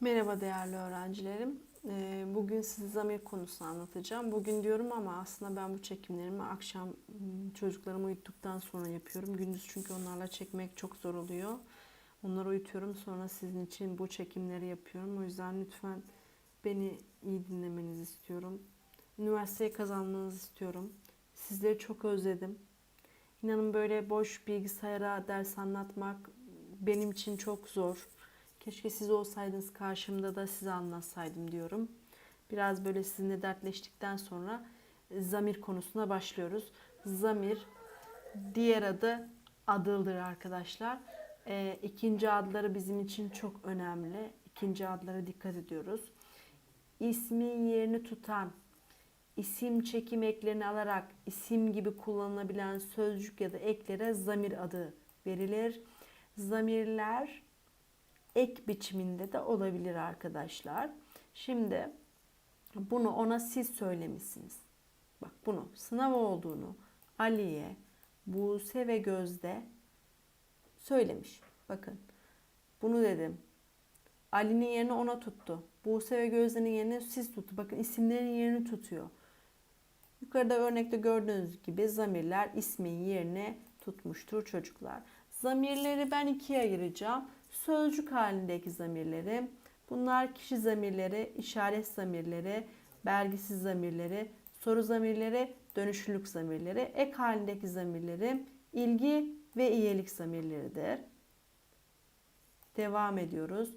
Merhaba değerli öğrencilerim. Ee, Bugün size zamir konusunu anlatacağım. Bugün diyorum ama aslında ben bu çekimlerimi akşam m, çocuklarımı uyuttuktan sonra yapıyorum. Gündüz çünkü onlarla çekmek çok zor oluyor. Onları uyutuyorum sonra sizin için bu çekimleri yapıyorum. O yüzden lütfen beni iyi dinlemenizi istiyorum. Üniversiteyi kazanmanızı istiyorum. Sizleri çok özledim. İnanın böyle boş bilgisayara ders anlatmak benim için çok zor. Keşke siz olsaydınız karşımda da size anlatsaydım diyorum. Biraz böyle sizinle dertleştikten sonra e, zamir konusuna başlıyoruz. Zamir diğer adı adıldır arkadaşlar. E, ikinci adları bizim için çok önemli. İkinci adlara dikkat ediyoruz. İsmin yerini tutan, isim çekim eklerini alarak isim gibi kullanılabilen sözcük ya da eklere zamir adı verilir. Zamirler ek biçiminde de olabilir arkadaşlar. Şimdi bunu ona siz söylemişsiniz. Bak bunu sınav olduğunu Ali'ye, Buse ve Gözde söylemiş. Bakın bunu dedim. Ali'nin yerini ona tuttu. Buse ve Gözde'nin yerini siz tuttu. Bakın isimlerin yerini tutuyor. Yukarıda örnekte gördüğünüz gibi zamirler ismin yerine tutmuştur çocuklar. Zamirleri ben ikiye ayıracağım. Sözcük halindeki zamirleri, bunlar kişi zamirleri, işaret zamirleri, belgisiz zamirleri, soru zamirleri, dönüşlülük zamirleri, ek halindeki zamirleri, ilgi ve iyilik zamirleridir. Devam ediyoruz.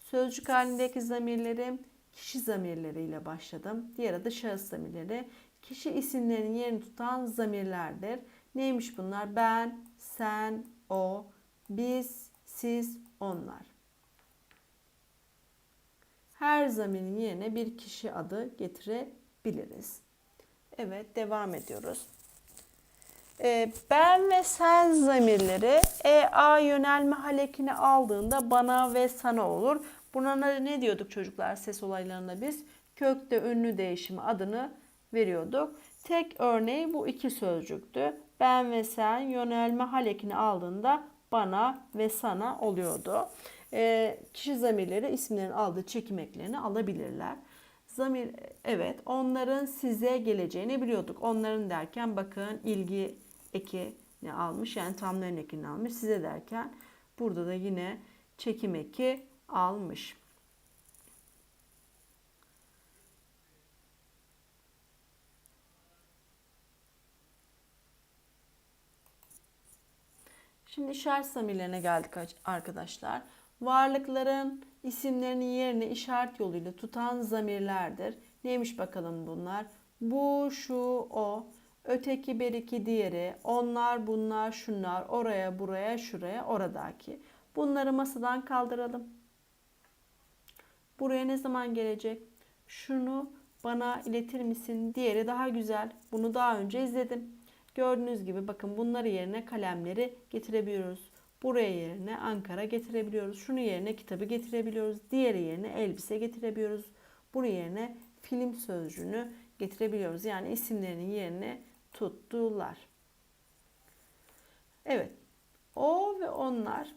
Sözcük halindeki zamirleri kişi zamirleriyle başladım. Diğer adı şahıs zamirleri. Kişi isimlerinin yerini tutan zamirlerdir. Neymiş bunlar? Ben, sen, o, biz, siz, onlar. Her zamirin yerine bir kişi adı getirebiliriz. Evet, devam ediyoruz. Ee, ben ve sen zamirleri e a yönelme halekini aldığında bana ve sana olur. Buna ne diyorduk çocuklar ses olaylarında biz? Kökte ünlü değişimi adını veriyorduk. Tek örneği bu iki sözcüktü. Ben ve sen yönelme halekini aldığında bana ve sana oluyordu. E, kişi zamirleri isimlerin aldığı çekim eklerini alabilirler. Zamir evet onların size geleceğini biliyorduk. Onların derken bakın ilgi eki ne almış yani tamlayan ekini almış. Size derken burada da yine çekim eki almış. Şimdi işaret zamirlerine geldik arkadaşlar. Varlıkların isimlerinin yerini işaret yoluyla tutan zamirlerdir. Neymiş bakalım bunlar? Bu, şu, o, öteki, beriki, diğeri, onlar, bunlar, şunlar, oraya, buraya, şuraya, oradaki. Bunları masadan kaldıralım. Buraya ne zaman gelecek? Şunu bana iletir misin? Diğeri daha güzel. Bunu daha önce izledim. Gördüğünüz gibi bakın bunları yerine kalemleri getirebiliyoruz. Buraya yerine Ankara getirebiliyoruz. Şunu yerine kitabı getirebiliyoruz. Diğeri yerine elbise getirebiliyoruz. Buraya yerine film sözcüğünü getirebiliyoruz. Yani isimlerinin yerine tuttular. Evet. O ve onlar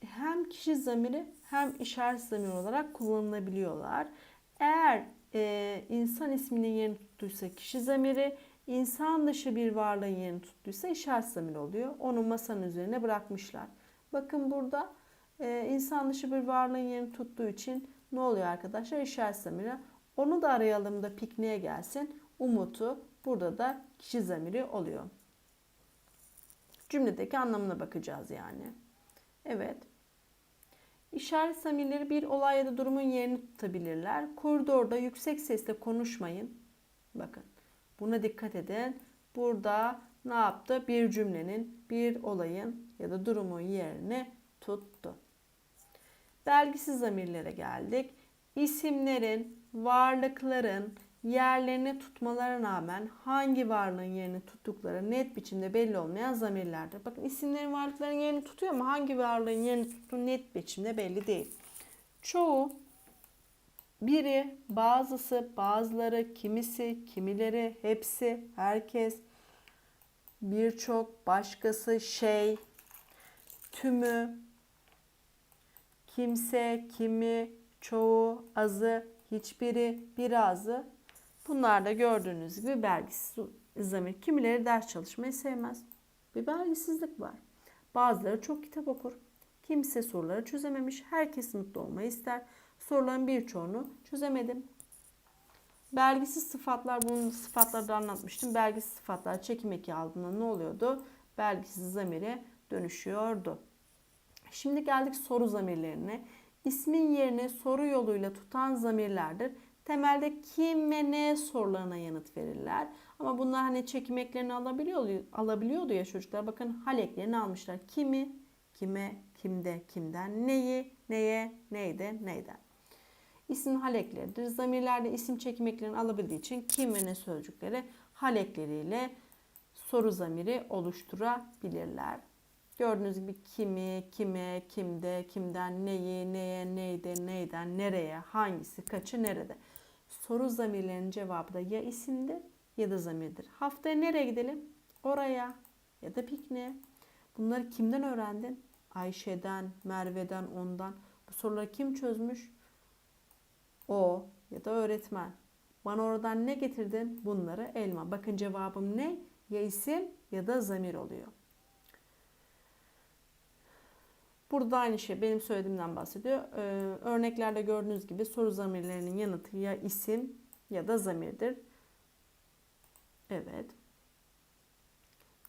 hem kişi zamiri hem işaret zamiri olarak kullanılabiliyorlar. Eğer e, insan isminin yerini tuttuysa kişi zamiri, insan dışı bir varlığın yerini tuttuysa işaret zamiri oluyor. Onu masanın üzerine bırakmışlar. Bakın burada e, insan dışı bir varlığın yerini tuttuğu için ne oluyor arkadaşlar? İşaret zamiri. Onu da arayalım da pikniğe gelsin. Umut'u burada da kişi zamiri oluyor. Cümledeki anlamına bakacağız yani. Evet. İşaret zamirleri bir olay ya da durumun yerini tutabilirler. Koridorda yüksek sesle konuşmayın. Bakın buna dikkat edin. Burada ne yaptı? Bir cümlenin, bir olayın ya da durumun yerini tuttu. Belgisiz zamirlere geldik. İsimlerin, varlıkların yerlerini tutmalarına rağmen hangi varlığın yerini tuttukları net biçimde belli olmayan zamirlerdir. Bakın isimlerin varlıkların yerini tutuyor ama hangi varlığın yerini tuttuğu net biçimde belli değil. Çoğu, biri, bazısı, bazıları, kimisi, kimileri, hepsi, herkes, birçok, başkası, şey, tümü, kimse, kimi, çoğu, azı, hiçbiri, birazı. Bunlar da gördüğünüz gibi belgisiz zamir. Kimileri ders çalışmayı sevmez. Bir belgisizlik var. Bazıları çok kitap okur. Kimse soruları çözememiş. Herkes mutlu olmayı ister. Soruların birçoğunu çözemedim. Belgisiz sıfatlar, bunun sıfatları da anlatmıştım. Belgisiz sıfatlar çekim eki aldığında ne oluyordu? Belgisiz zamire dönüşüyordu. Şimdi geldik soru zamirlerine. İsmin yerine soru yoluyla tutan zamirlerdir. Temelde kim ve ne sorularına yanıt verirler. Ama bunlar hani çekim eklerini alabiliyor, alabiliyordu ya çocuklar. Bakın hal eklerini almışlar. Kimi, kime, kimde, kimden, neyi, neye, neyde, neyden. İsim hal ekleridir. Zamirlerde isim çekim eklerini alabildiği için kim ve ne sözcükleri hal ekleriyle soru zamiri oluşturabilirler. Gördüğünüz gibi kimi, kime, kimde, kimden, neyi, neye, neyde, neyden, nereye, hangisi, kaçı, nerede. Soru zamirlerinin cevabı da ya isimdir ya da zamirdir. Haftaya nereye gidelim? Oraya ya da pikniğe. Bunları kimden öğrendin? Ayşe'den, Merve'den, ondan. Bu soruları kim çözmüş? O ya da öğretmen. Bana oradan ne getirdin? Bunları elma. Bakın cevabım ne? Ya isim ya da zamir oluyor. Burada aynı şey benim söylediğimden bahsediyor. Ee, örneklerde gördüğünüz gibi soru zamirlerinin yanıtı ya isim ya da zamirdir. Evet.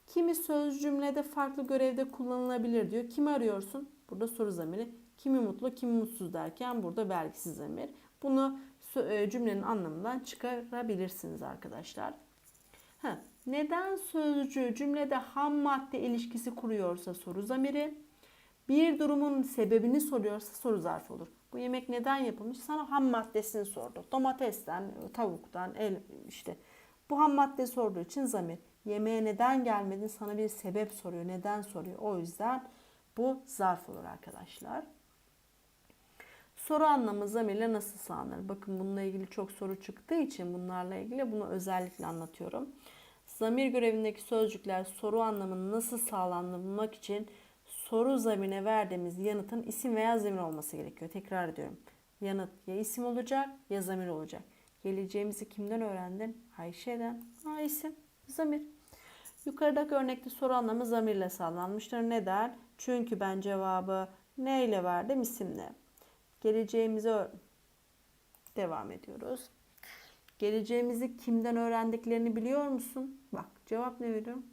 Kimi söz cümlede farklı görevde kullanılabilir diyor. Kimi arıyorsun? Burada soru zamiri. Kimi mutlu, kimi mutsuz derken burada belgisiz zamir. Bunu e, cümlenin anlamından çıkarabilirsiniz arkadaşlar. Ha, neden sözcüğü cümlede ham madde ilişkisi kuruyorsa soru zamiri, bir durumun sebebini soruyorsa soru zarfı olur. Bu yemek neden yapılmış? Sana ham maddesini sordu. Domatesten, tavuktan, el işte. Bu ham madde sorduğu için zamir. Yemeğe neden gelmedin? Sana bir sebep soruyor. Neden soruyor? O yüzden bu zarf olur arkadaşlar. Soru anlamı zamirle nasıl sağlanır? Bakın bununla ilgili çok soru çıktığı için bunlarla ilgili bunu özellikle anlatıyorum. Zamir görevindeki sözcükler soru anlamını nasıl sağlandığını için soru zamirine verdiğimiz yanıtın isim veya zamir olması gerekiyor. Tekrar ediyorum. Yanıt ya isim olacak ya zamir olacak. Geleceğimizi kimden öğrendin? Ayşe'den. Ha isim, zamir. Yukarıdaki örnekte soru anlamı zamirle sağlanmıştır. Neden? Çünkü ben cevabı ne ile verdim? İsimle. Geleceğimizi devam ediyoruz. Geleceğimizi kimden öğrendiklerini biliyor musun? Bak cevap ne veriyorum?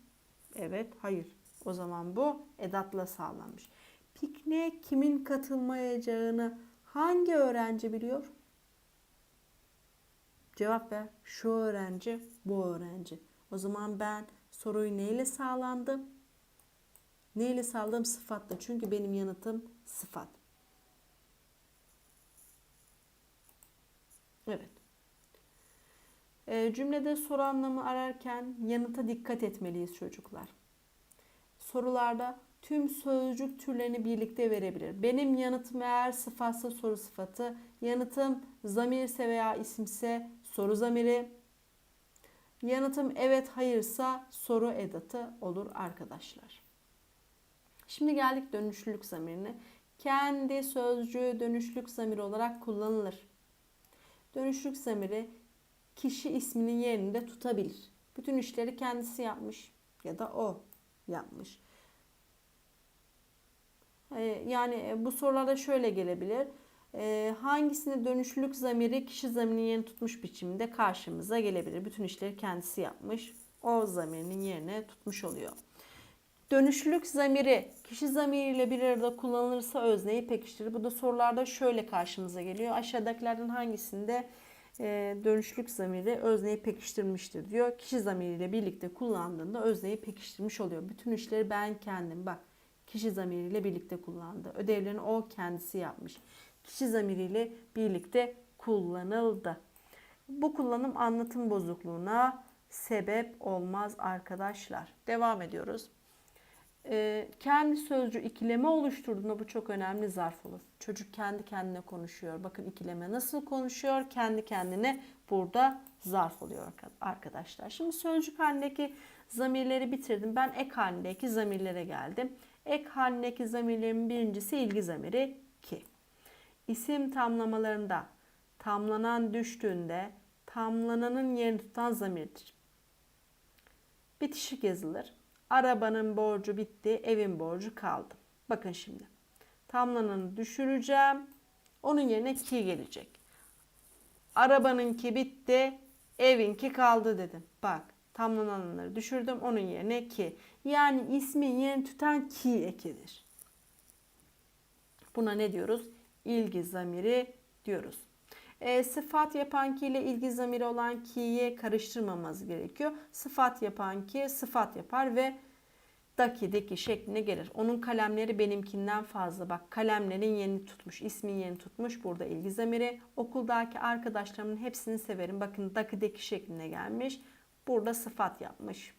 Evet, hayır. O zaman bu edatla sağlanmış. Pikniğe kimin katılmayacağını hangi öğrenci biliyor? Cevap ver. Şu öğrenci, bu öğrenci. O zaman ben soruyu neyle sağlandım? Neyle sağladım? Sıfatla. Çünkü benim yanıtım sıfat. Evet. E, cümlede soru anlamı ararken yanıta dikkat etmeliyiz çocuklar. Sorularda tüm sözcük türlerini birlikte verebilir. Benim yanıtım eğer sıfatsa soru sıfatı, yanıtım zamirse veya isimse soru zamiri, yanıtım evet hayırsa soru edatı olur arkadaşlar. Şimdi geldik dönüşlülük zamirine. Kendi sözcüğü dönüşlük zamiri olarak kullanılır. Dönüşlük zamiri kişi isminin yerinde tutabilir. Bütün işleri kendisi yapmış ya da o yapmış. Ee, yani bu sorularda şöyle gelebilir. Ee, hangisinde dönüşlülük zamiri kişi zamirinin yerini tutmuş biçimde karşımıza gelebilir. Bütün işleri kendisi yapmış. O zamirinin yerine tutmuş oluyor. Dönüşlülük zamiri kişi zamiriyle bir arada kullanılırsa özneyi pekiştirir. Bu da sorularda şöyle karşımıza geliyor. Aşağıdakilerden hangisinde e, dönüşlük zamiri özneyi pekiştirmiştir diyor. Kişi zamiriyle birlikte kullandığında özneyi pekiştirmiş oluyor. Bütün işleri ben kendim bak kişi zamiriyle birlikte kullandı. Ödevlerini o kendisi yapmış. Kişi zamiriyle birlikte kullanıldı. Bu kullanım anlatım bozukluğuna sebep olmaz arkadaşlar. Devam ediyoruz e, kendi sözcü ikileme oluşturduğunda bu çok önemli zarf olur. Çocuk kendi kendine konuşuyor. Bakın ikileme nasıl konuşuyor? Kendi kendine burada zarf oluyor arkadaşlar. Şimdi sözcük halindeki zamirleri bitirdim. Ben ek halindeki zamirlere geldim. Ek halindeki zamirlerin birincisi ilgi zamiri ki. isim tamlamalarında tamlanan düştüğünde tamlananın yerini tutan zamirdir. Bitişik yazılır. Arabanın borcu bitti, evin borcu kaldı. Bakın şimdi. Tamlananı düşüreceğim. Onun yerine ki gelecek. Arabanınki bitti, evinki kaldı dedim. Bak tamlananları düşürdüm onun yerine ki. Yani ismin yerini tutan ki ekidir. Buna ne diyoruz? İlgi zamiri diyoruz. E, sıfat yapan ki ile ilgi zamiri olan ki'yi karıştırmamamız gerekiyor. Sıfat yapan ki sıfat yapar ve daki deki şekline gelir. Onun kalemleri benimkinden fazla. Bak kalemlerin yerini tutmuş, ismin yerini tutmuş. Burada ilgi zamiri. Okuldaki arkadaşlarımın hepsini severim. Bakın daki deki şekline gelmiş. Burada sıfat yapmış.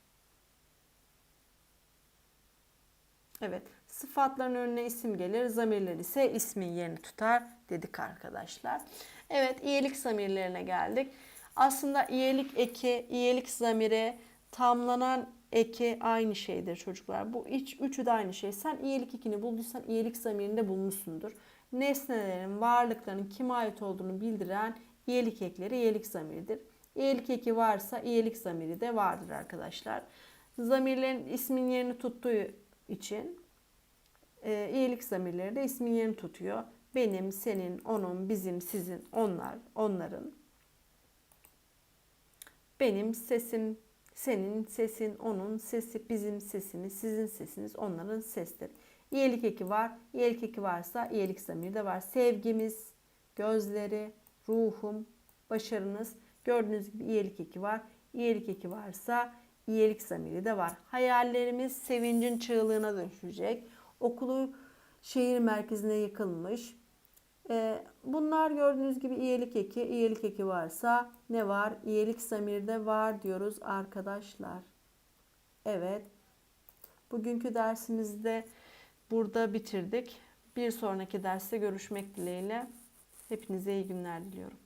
Evet. Sıfatların önüne isim gelir. Zamirler ise ismin yerini tutar dedik arkadaşlar. Evet. iyilik zamirlerine geldik. Aslında iyilik eki, iyilik zamiri, tamlanan eki aynı şeydir çocuklar. Bu iç, üçü de aynı şey. Sen iyilik ekini bulduysan iyilik zamirini de bulmuşsundur. Nesnelerin, varlıkların kime ait olduğunu bildiren iyilik ekleri iyilik zamiridir. İyilik eki varsa iyilik zamiri de vardır arkadaşlar. Zamirlerin ismin yerini tuttuğu için e, iyilik zamirleri de ismin yerini tutuyor. Benim, senin, onun, bizim, sizin, onlar, onların. Benim sesim, senin sesin, onun sesi, bizim sesimiz, sizin sesiniz, onların sesleri. İyilik eki var. İyilik eki varsa iyilik zamiri de var. Sevgimiz, gözleri, ruhum, başarınız. Gördüğünüz gibi iyilik eki var. İyilik eki varsa iyilik zamiri de var. Hayallerimiz sevincin çığlığına dönüşecek. Okulu şehir merkezine yıkılmış. Ee, bunlar gördüğünüz gibi iyilik eki. İyilik eki varsa ne var? İyilik zamiri de var diyoruz arkadaşlar. Evet. Bugünkü dersimizde burada bitirdik. Bir sonraki derste görüşmek dileğiyle. Hepinize iyi günler diliyorum.